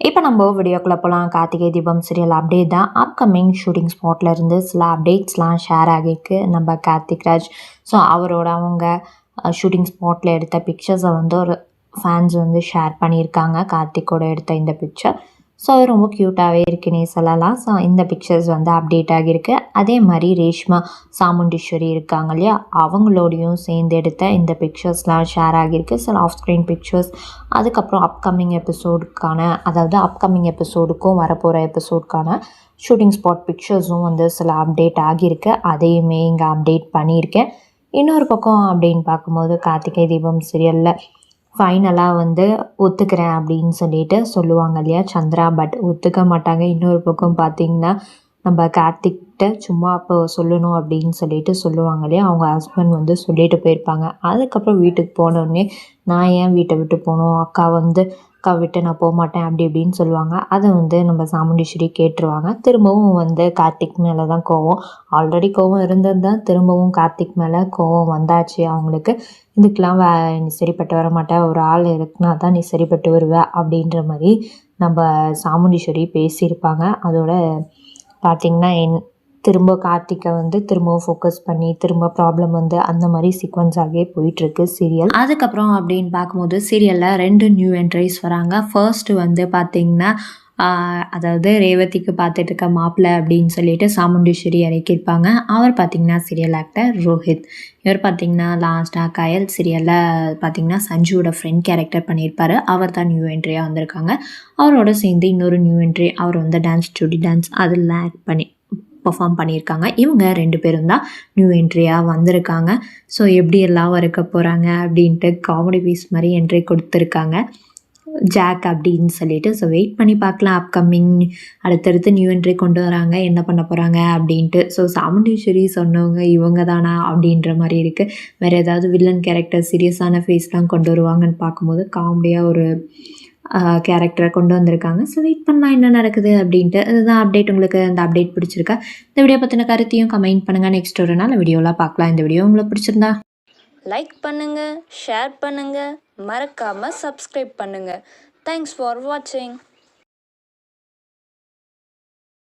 இப்போ நம்ம வீடியோக்குள்ளே போகலாம் கார்த்திகை தீபம் சீரியல் அப்டேட் தான் அப்கமிங் ஷூட்டிங் ஸ்பாட்டில் இருந்து சில அப்டேட்ஸ்லாம் ஷேர் ஆகிருக்கு. நம்ம கார்த்திக் ராஜ். ஸோ அவரோட அவங்க ஷூட்டிங் ஸ்பாட்டில் எடுத்த பிக்சர்ஸை வந்து ஒரு ஃபேன்ஸ் வந்து ஷேர் பண்ணியிருக்காங்க. கார்த்திகோட எடுத்த இந்த பிக்சர் ஸோ அது ரொம்ப க்யூட்டாகவே இருக்குன்னே சொல்லலாம். ஸோ இந்த பிக்சர்ஸ் வந்து அப்டேட் ஆகியிருக்கு. அதே மாதிரி ரேஷ்மா சாமுண்டீஸ்வரி இருக்காங்க இல்லையா? அவங்களோடையும் சேர்ந்து எடுத்த இந்த பிக்சர்ஸ்லாம் ஷேர் ஆகியிருக்கு. சில ஆஃப் ஸ்க்ரீன் பிக்சர்ஸ் அதுக்கப்புறம் அப்கமிங் எபிசோடுக்கான அதாவது அப்கமிங் எபிசோடுக்கும் வரப்போகிற எபிசோடுக்கான ஷூட்டிங் ஸ்பாட் பிக்சர்ஸும் வந்து சில அப்டேட் ஆகியிருக்கு. அதையுமே இங்கே அப்டேட் பண்ணியிருக்கேன். இன்னொரு பக்கம் அப்படின்னு பார்க்கும்போது கார்த்திகை தீபம் சீரியலில் ஃபைனலாக வந்து ஒத்துக்கிறேன் அப்படின்னு சொல்லிட்டு சொல்லுவாங்க இல்லையா? சந்திரா பட் ஒத்துக்க மாட்டாங்க. இன்னொரு பக்கம் பார்த்தீங்கன்னா நம்ம கார்த்திக்கிட்ட சும்மா அப்போ சொல்லணும் அப்படின்னு சொல்லிட்டு சொல்லுவாங்க இல்லையா? அவங்க ஹஸ்பண்ட் வந்து சொல்லிட்டு போயிருப்பாங்க. அதுக்கப்புறம் வீட்டுக்கு போனோடனே நான் ஏன் வீட்டை விட்டு போகணும்? அக்கா வந்து அக்கா விட்டு நான் போக மாட்டேன் அப்படி இப்படின்னு சொல்லுவாங்க. அதை வந்து நம்ம சாமுண்டீஸ்வரி கேட்டுருவாங்க. திரும்பவும் வந்து கார்த்திக் மேலே தான் கோவம். ஆல்ரெடி கோவம் இருந்தது தான். திரும்பவும் கார்த்திக் மேலே கோவம் வந்தாச்சு அவங்களுக்கு. இதுக்கெலாம் வே நீ சரிப்பட்டு வர மாட்டேன் ஒரு ஆள் இருக்குனா தான் நீ சரிப்பட்டு வருவ அப்படின்ற மாதிரி நம்ம சாமுண்டீஸ்வரி பேசியிருப்பாங்க. அதோட பார்த்திங்கன்னா என் திரும்ப கார்த்திகை வந்து திரும்பவும் ஃபோக்கஸ் பண்ணி திரும்ப ப்ராப்ளம் வந்து அந்த மாதிரி சீக்வன்ஸ் ஆகியே போயிட்டுருக்கு சீரியல் அதுக்கப்புறம் அப்படின்னு பார்க்கும்போது சீரியலில் ரெண்டு நியூ என்ட்ரிஸ் வராங்க. ஃபர்ஸ்ட் வந்து பார்த்திங்கன்னா அதாவது ரேவதிக்கு பார்த்துட்டு இருக்க மாப்பிள்ளை அப்படின்னு சொல்லிட்டு சாமுண்டீஸ்வரி இறக்கியிருப்பாங்க. அவர் பார்த்திங்கன்னா சீரியல் ஆக்டர் ரோஹித். இவர் பார்த்திங்கன்னா லாஸ்ட்டாக கயல் சீரியலில் பார்த்திங்கன்னா சஞ்சுவோட ஃப்ரெண்ட் கேரக்டர் பண்ணியிருப்பாரு. அவர் தான் நியூ என்ட்ரியாக வந்திருக்காங்க. அவரோட சேர்ந்து இன்னொரு நியூ என்ட்ரி அவர் வந்து டான்ஸ் ஸ்டுடி டான்ஸ் அதெல்லாம் ஆக்ட் பண்ணி பெர்ஃபார்ம் பண்ணியிருக்காங்க. இவங்க ரெண்டு பேரும் தான் நியூ என்ட்ரியாக வந்திருக்காங்க. ஸோ எப்படி எல்லாம் இருக்க போகிறாங்க அப்படின்ட்டு காமெடி பீஸ் மாதிரி என்ட்ரி கொடுத்துருக்காங்க. ஜாக் அப்படின்னு சொல்லிட்டு ஸோ வெயிட் பண்ணி பார்க்கலாம். அப்கமிங் அடுத்தடுத்து நியூ என்ட்ரி கொண்டு வராங்க. என்ன பண்ண போகிறாங்க அப்படின்ட்டு. ஸோ சாமுண்டீஸ்வரி சொன்னவங்க இவங்க தானா அப்படின்ற மாதிரி இருக்குது வேறு ஏதாவது வில்லன் கேரக்டர் சீரியஸான ஃபேஸ்லாம் கொண்டு வருவாங்கன்னு பார்க்கும்போது காமெடியாக ஒரு கேரக்டரை கொண்டு வந்திருக்காங்க. ஸோ வெயிட் பண்ணலாம் என்ன நடக்குது அப்படின்ட்டு அதுதான் அப்டேட் உங்களுக்கு அந்த அப்டேட் பிடிச்சிருக்கா. இந்த வீடியோ பற்றின கருத்தையும் கமெண்ட் பண்ணுங்கள் நெக்ஸ்ட் ஒரு நாள் வீடியோலாம் பார்க்கலாம். இந்த வீடியோ உங்களுக்கு பிடிச்சிருந்தா. லைக் பண்ணுங்கள் ஷேர் பண்ணுங்கள் மறக்காமல் சப்ஸ்கிரைப் பண்ணுங்கள் தேங்க்ஸ் ஃபார் வாட்சிங்